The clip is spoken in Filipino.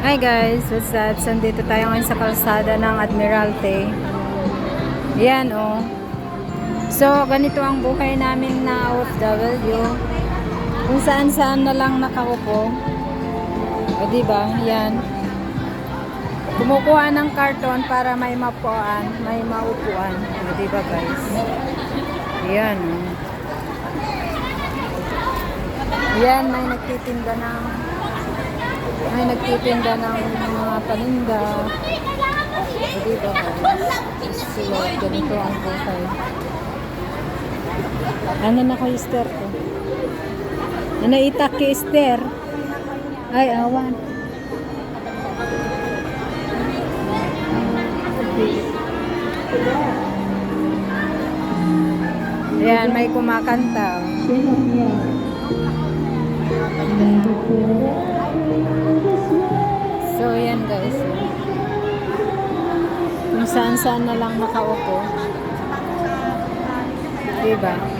Hi guys, what's up? So, dito tayo ngayon sa kalsada ng Admiralty. Yan oh. So, ganito ang buhay namin na OFW. Kung saan-saan na lang nakaupo. O diba? Yan. Kumukuha ng karton para may mapuan, may maupuan. O diba guys? Yan oh. Yan, may nagtitinda ng may nagtitinda ng mga paninda. O diba? So, ganito ang buhay. Ano na ko Esther ko? Ano itak kay Esther? Ay, awan. Ayan, may kumakanta. So, guys. Kung saan-saan na lang nakaupo. Diba?